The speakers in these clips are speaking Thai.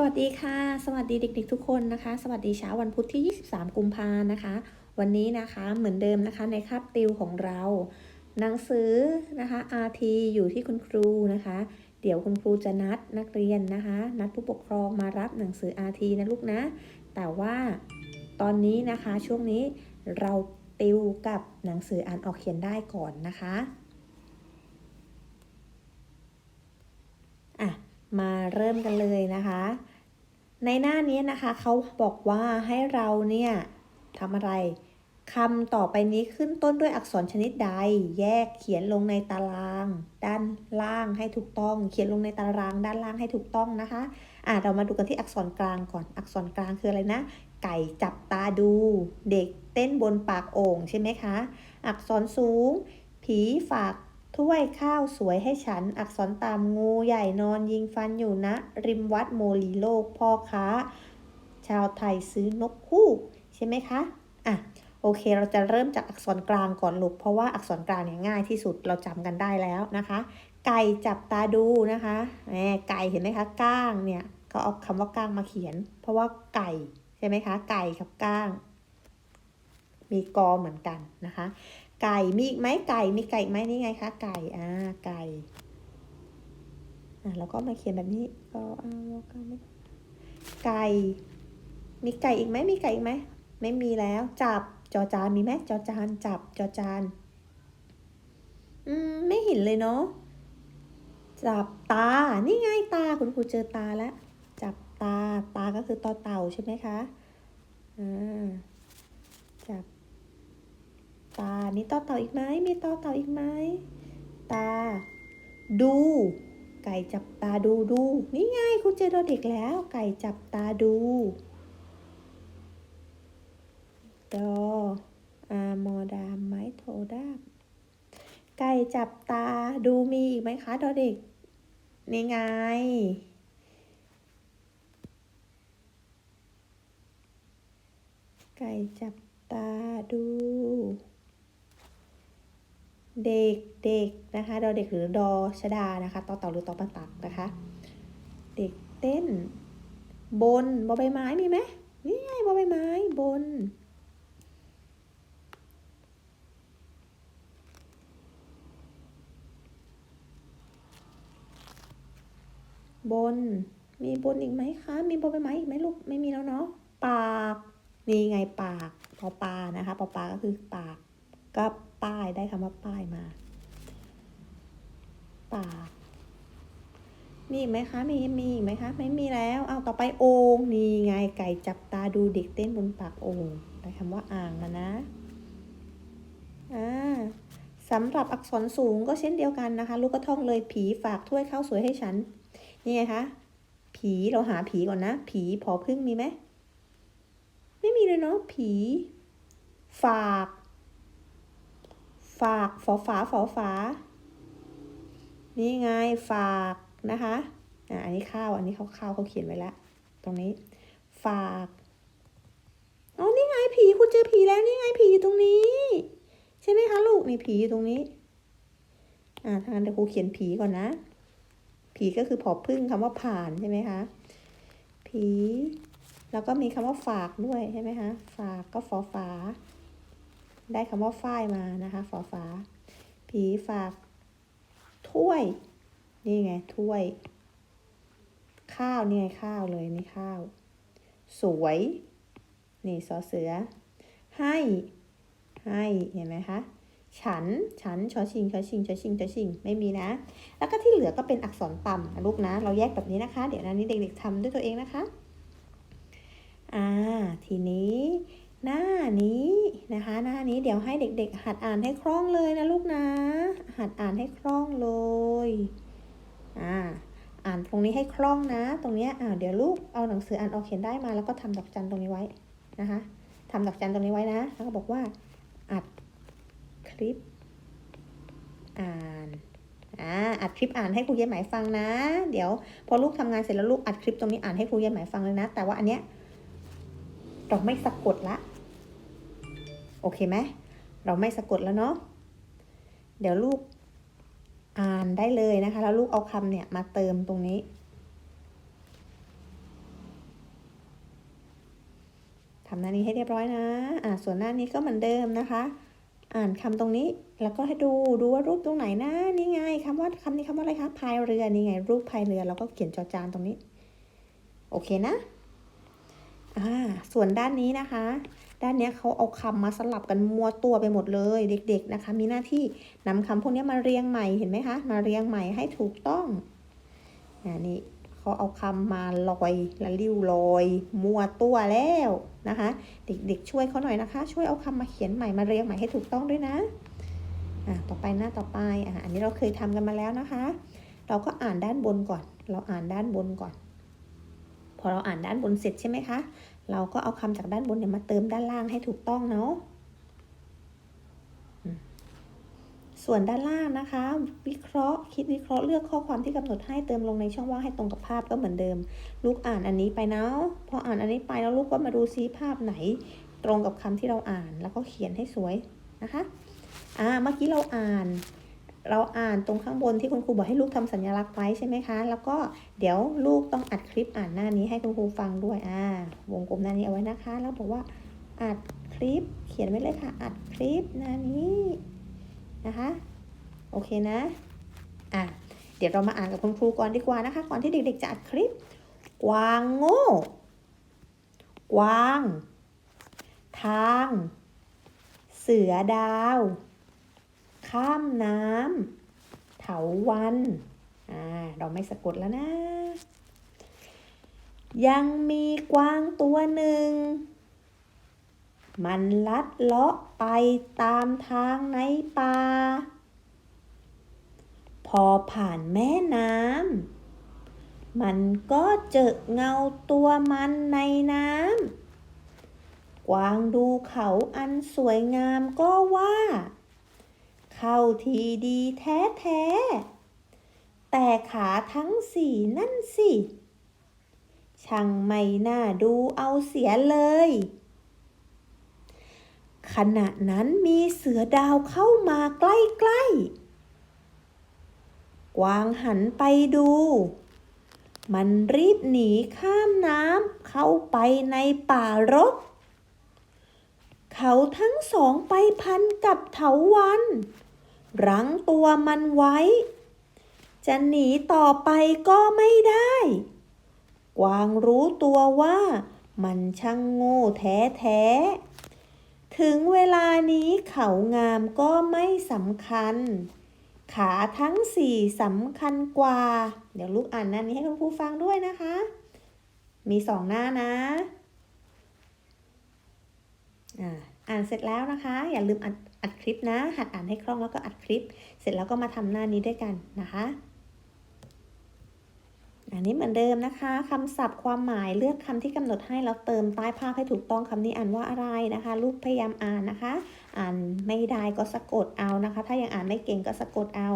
สวัสดีค่ะ สวัสดีเด็กๆทุกคนนะคะ สวัสดีเช้าวันพุธที่ 23 กุมภานะคะ วันนี้นะคะเหมือนเดิมนะคะในคาบติวของเรา หนังสือนะคะ RT อยู่ที่คุณครูนะคะ เดี๋ยวคุณครูจะนัดนักเรียนนะคะ นัดผู้ปกครองมารับหนังสือ RT นะลูกนะ แต่ว่าตอนนี้นะคะช่วงนี้เราติวกับหนังสืออ่านออกเขียนได้ก่อนนะคะอะมาเริ่มกันเลยนะคะ ในหน้านี้นะคะเขาบอกว่าให้เราเนี่ยทำอะไรคำต่อไปนี้ขึ้นต้นด้วยอักษรชนิดใด แยกเขียนลงในตาราง ด้านล่างให้ถูกต้อง เขียนลงในตารางด้านล่างให้ถูกต้องนะคะอะเรามาดูกันที่อักษรกลางก่อน อักษรกลางคืออะไรนะ ไก่จับตาดู เด็กเต้นบนปากโอ่งใช่ไหมคะ อักษรสูง ผีฝาก ถ้วยข้าวสวยให้ฉัน อักษรต่ำงูใหญ่นอนยิงฟันอยู่นะ ริมวัดโมลีโลกพ่อค้า ชาวไทยซื้อนกคู่ใช่ไหมคะอะโอเค เราจะเริ่มจากอักษรกลางก่อนลูกเพราะว่าอักษรกลางเนี่ยง่ายที่สุดเราจำกันได้แล้วนะคะ ไก่จับตาดูนะคะแหมไก่เห็นไหมคะก้างเนี่ยเขาเอาคำว่าก้างมาเขียน เพราะว่าไก่ใช่ไหมคะ ไก่กับก้าง มีกอเหมือนกันนะคะ ไก่มีอีกไหมไก่มีไก่ไหมนี่ไงคะไก่อ่าไก่อะแล้วก็มาเขียนแบบนี้ก็เอาก็ไม่ไก่ มีไก่อีกไหมมีไก่อีกไหมไม่มีแล้วจับจอจานมีไหมจอจานจับจอจานอืมไม่เห็นเลยเนาะจับตา นี่ไงตาคุณครูเจอตาแล้ว จับตา ตาก็คือต่อเต่าใช่ไหมคะ อ่า จับ ตา มีต่อเต่าอีกไหม มีต่อเต่าอีกไหม ตา ดู ไก่จับตาดูดู นี่ไงคุณเจอตัวเด็กแล้ว ไก่จับตาดูดออามอดามไม้โทดาบไก่จับตาดูมีอีกไหมคะดอเด็กนี่ไง ไก่จับตาดู เด็กเด็กนะคะดอเด็กหรือดอชดานะคะต่อเต่าหรือต่อปะตักนะคะ เด็กเต้น บนบอใบไม้มีไหมนี่ไงบอใบไม้บน บน มีบนอีกไหมคะ มีบอใบไม้อีกไหมลูกไม่มีแล้วเนาะปากนี่ไงปาก ปอปานะคะ ปอปาก็คือปากก็ ป้ายได้คำว่าป้ายมาปากมีอีกไหมคะ มี มีอีกไหมคะ ไม่มีแล้ว เอาต่อไปโอ่งนี่ไงไก่จับตาดูเด็กเต้นบนปากโอ่งได้คำว่าอ่างมานะ อ่าสำหรับอักษรสูงก็เช่นเดียวกันนะคะ ลูกก็ท่องเลยผีฝากถ้วยข้าวสวยให้ฉัน นี่ไงคะ ผีเราหาผีก่อนนะ ผีพอพึ่งมีไหม ไม่มีเลยเนาะผี ฝาก ฝากฝอฝาฝอฝา นี่ไงฝากนะคะอ่าอันนี้ข้าว อันนี้เขาข้าวเขาเขียนไว้แล้ว ตรงนี้ ฝากอ๋อนี่ไงผีคุณเจอผีแล้วนี่ไงผีอยู่ตรงนี้ ใช่ไหมคะลูกนี่ผีอยู่ตรงนี้ อ่าทางนั้นเดี๋ยวครูเขียนผีก่อนนะ ผีก็คือผอพึ่งคำว่าผ่านใช่ไหมคะ ผี แล้วก็มีคำว่าฝากด้วยใช่ไหมคะ ฝากก็ฝอฝา ได้คำว่าฝ้ายมานะคะฝอฝาผีฝาก ถ้วย นี่ไง ถ้วย ข้าวนี่ไงข้าวเลยนี่ข้าว สวย นี่สอเสือ ให้ ให้เห็นไหมคะฉัน ฉัน ชอชิง ชอชิง ชอชิง ชอชิง ไม่มีนะ แล้วก็ที่เหลือก็เป็นอักษรต่ำนะลูกนะ เราแยกแบบนี้นะคะ เดี๋ยวนะนี้เด็กๆทำด้วยตัวเองนะคะ อ่า ทีนี้ หน้านี้ นะคะหน้านี้เดี๋ยวให้เด็ก ๆ หัดอ่านให้คล่องเลยนะลูกนะ หัดอ่านให้คล่องเลยอ่าอ่านตรงนี้ให้คล่องนะ ตรงเนี้ยอ่าเดี๋ยวลูกเอาหนังสืออ่านออกเขียนได้มาแล้วก็ทำดอกจันตรงนี้ไว้นะคะทำดอกจันตรงนี้ไว้นะแล้วก็บอกว่าอัดคลิป อ่านอ่าอัดคลิปอ่านให้ครูเย็นหมายฟังนะ เดี๋ยวพอลูกทำงานเสร็จแล้วลูกอัดคลิปตรงนี้อ่านให้ครูเย็นหมายฟังเลยนะ แต่ว่าอันเนี้ยเราไม่สะกดละ โอเคไหมเราไม่สะกดแล้วเนาะเดี๋ยวลูกอ่านได้เลยนะคะ แล้วลูกเอาคำเนี่ยมาเติมตรงนี้ทำหน้านี้ให้เรียบร้อยนะ อ่าส่วนหน้านี้ก็เหมือนเดิมนะคะ อ่านคำตรงนี้ แล้วก็ให้ดู ดูว่ารูปตรงไหนนะ นี่ไงคำว่าคำนี้คำว่าอะไรคะ พายเรือ นี่ไง รูปพายเรือ เราก็เขียนจอจานตรงนี้ โอเคนะ อ่า ส่วนด้านนี้นะคะ ด้านนี้เขาเอาคำมาสลับกันมัวตัวไปหมดเลยเด็ก ๆนะคะ มีหน้าที่นำคำพวกนี้มาเรียงใหม่เห็นไหมคะ มาเรียงใหม่ให้ถูกต้องอ่านี่เขาเอาคำมาลอยละลิ้วลอยมัวตัวแล้วนะคะ เด็กๆ ช่วยเขาหน่อยนะคะ ช่วยเอาคำมาเขียนใหม่มาเรียงใหม่ให้ถูกต้องด้วยนะอ่าต่อไปหน้าต่อไปอ่าอันนี้เราเคยทำกันมาแล้วนะคะ เราก็อ่านด้านบนก่อน เราอ่านด้านบนก่อน พอเราอ่านด้านบนเสร็จใช่ไหมคะ เราก็เอาคำจากด้านบนเนี่ยมาเติมด้านล่างให้ถูกต้องเนาะส่วนด้านล่างนะคะ วิเคราะห์คิดวิเคราะห์เลือกข้อความที่กำหนดให้เติมลงในช่องว่างให้ตรงกับภาพก็เหมือนเดิม ลูกอ่านอันนี้ไปเนาะพออ่านอันนี้ไปแล้วลูกก็มาดูซิภาพไหน ตรงกับคำที่เราอ่านแล้วก็เขียนให้สวยนะคะอ่าเมื่อกี้เราอ่าน เราอ่านตรงข้างบนที่คุณครูบอกให้ลูกทำสัญลักษณ์ไว้ใช่ไหมคะ แล้วก็เดี๋ยวลูกต้องอัดคลิปอ่านหน้านี้ให้คุณครูฟังด้วยอ่าวงกลมหน้านี้เอาไว้นะคะ แล้วบอกว่าอัดคลิป เขียนไว้เลยค่ะ อัดคลิปหน้านี้นะคะ โอเคนะอะเดี๋ยวเรามาอ่านกับคุณครูก่อนดีกว่านะคะ ก่อนที่เด็กๆจะอัดคลิป กวางโง่ กวาง ทาง เสือดาว ข้ามน้ำเถาวันอ่าเราไม่สะกดแล้วนะ ยังมีกวางตัวหนึ่ง มันลัดเลาะไปตามทางในป่าพอผ่านแม่น้ำมันก็เจอเงาตัวมันในน้ำกวางดูเขาอันสวยงามก็ว่า เข้าทีดีแท้แท้แต่ขาทั้งสี่นั่นสิ ช่างไม่น่าดูเอาเสียเลย ขณะนั้นมีเสือดาวเข้ามาใกล้ๆ กวางหันไปดู มันรีบหนีข้ามน้ำเข้าไปในป่ารก เขาทั้งสองไปพันกับเถาวัน รั้งตัวมันไว้ จะหนีต่อไปก็ไม่ได้ กวางรู้ตัวว่ามันช่างโง่แท้ๆ ถึงเวลานี้เขางามก็ไม่สำคัญ ขาทั้งสี่สำคัญกว่า เดี๋ยวลูกอ่านหน้านี้ให้คุณครูฟังด้วยนะคะ มีสองหน้านะอ่าอ่านเสร็จแล้วนะคะ อย่าลืมอัด อัดคลิปนะ หัดอ่านให้คล่องแล้วก็อัดคลิป เสร็จแล้วก็มาทำหน้านี้ด้วยกันนะคะอันนี้เหมือนเดิมนะคะคำศัพท์ความหมายเลือกคำที่กำหนดให้แล้วเติมใต้ภาพให้ถูกต้องคำนี้อ่านว่าอะไรนะคะ ลูกพยายามอ่านนะคะ อ่านไม่ได้ก็สะกดเอานะคะ ถ้ายังอ่านไม่เก่งก็สะกดเอา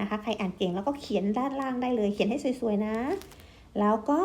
นะคะ ใครอ่านเก่งแล้วก็เขียนด้านล่างได้เลย เขียนให้สวยๆนะ แล้วก็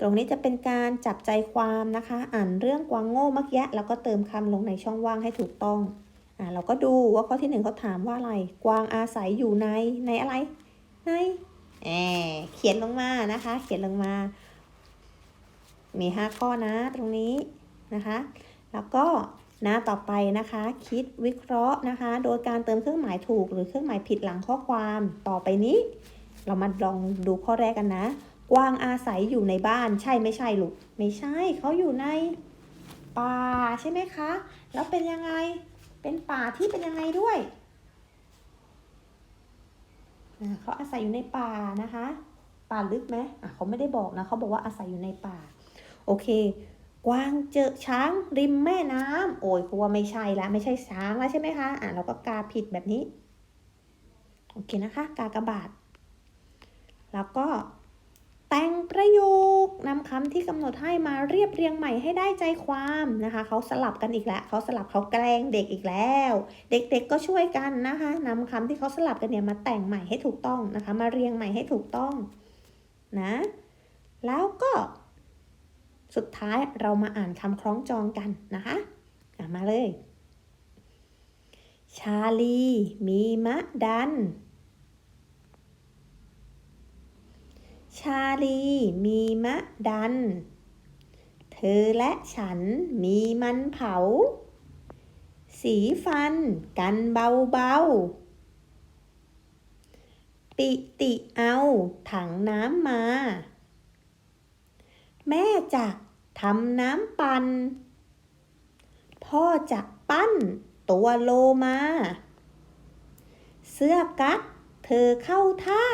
ตรงนี้จะเป็นการจับใจความนะคะ อ่านเรื่องกวางโง่เมื่อกี้แล้วก็เติมคำลงในช่องว่างให้ถูกต้อง เราก็ดูว่าข้อที่หนึ่งเขาถามว่าอะไร กวางอาศัยอยู่ในในอะไร ในแอบเขียนลงมานะคะ เขียนลงมา มีห้าข้อนะตรงนี้นะคะ แล้วก็หน้าต่อไปนะคะ คิดวิเคราะห์นะคะ โดยการเติมเครื่องหมายถูกหรือเครื่องหมายผิดหลังข้อความต่อไปนี้ เรามาลองดูข้อแรกกันนะ กวางอาศัยอยู่ในบ้านใช่ไม่ใช่ลูกไม่ใช่เขาอยู่ในป่าใช่ไหมคะ แล้วเป็นยังไง เป็นป่าที่เป็นยังไงด้วยเขาอาศัยอยู่ในป่านะคะ ป่าลึกไหมอะเขาไม่ได้บอกนะเขาบอกว่าอาศัยอยู่ในป่า โอเค กวางเจอช้างริมแม่น้ำโอ้ยกลัวไม่ใช่ละไม่ใช่ช้างแล้วใช่ไหมคะอะเราก็กาผิดแบบนี้ โอเคนะคะ กากระบาทแล้วก็แต่งประโยค นำคำที่กำหนดให้มาเรียบเรียงใหม่ให้ได้ใจความนะคะเขาสลับกันอีกแล้วเขาสลับเขาแกล้งเด็กอีกแล้ว เด็กๆก็ช่วยกันนะคะนำคำที่เขาสลับกันเนี่ยมาแต่งใหม่ให้ถูกต้องนะคะ มาเรียงใหม่ให้ถูกต้องนะแล้วก็สุดท้ายเรามาอ่านคำคล้องจองกันนะคะมาเลย ชาลี มีมะดัน ชาลีมีมะดัน เธอและฉันมีมันเผา สีฟันกันเบาๆ ปิติเอาถังน้ำมา แม่จะทำน้ำปัน พ่อจะปั้นตัวโลมา เสื้อกั๊กเธอเข้าท่า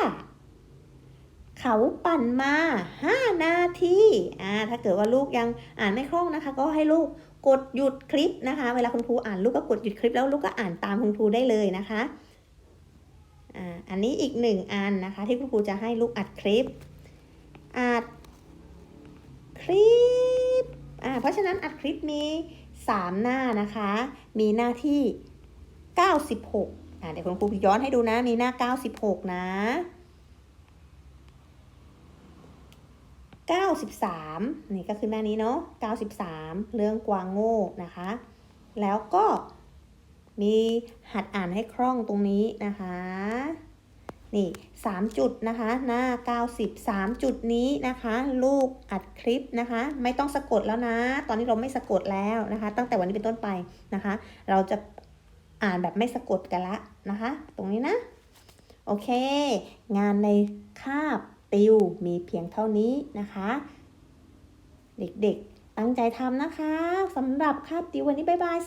เขาปั่นมาห้านาทีอ่าถ้าเกิดว่าลูกยังอ่านไม่คล่องนะคะ ก็ให้ลูกกดหยุดคลิปนะคะ เวลาคุณครูอ่านลูกก็กดหยุดคลิปแล้วลูกก็อ่านตามคุณครูได้เลยนะคะอ่าอันนี้อีกหนึ่งอันนะคะ ที่คุณครูจะให้ลูกอัดคลิปอัดคลิปอ่าเพราะฉะนั้นอัดคลิปมีสามหน้านะคะ มีหน้าที่ 96อ่าเดี๋ยวคุณครูย้อนให้ดูนะมีหน้า 96 นะ 93 นี่ก็คือหน้านี้เนาะ93 เรื่องกวางโง่นะคะ แล้วก็มีหัดอ่านให้คล่องตรงนี้นะคะ นี่3จุดนะคะ หน้า 90 3จุดนี้นะคะ ลูกอัดคลิปนะคะ ไม่ต้องสะกดแล้วนะ ตอนนี้เราไม่สะกดแล้วนะคะ ตั้งแต่วันนี้เป็นต้นไปนะคะ เราจะอ่านแบบไม่สะกดกันละนะคะ ตรงนี้นะ โอเค งานในคาบ ติวมีเพียงเท่านี้นะคะ เด็กๆ ตั้งใจทำนะคะสำหรับคาบติววันนี้บ๊ายบาย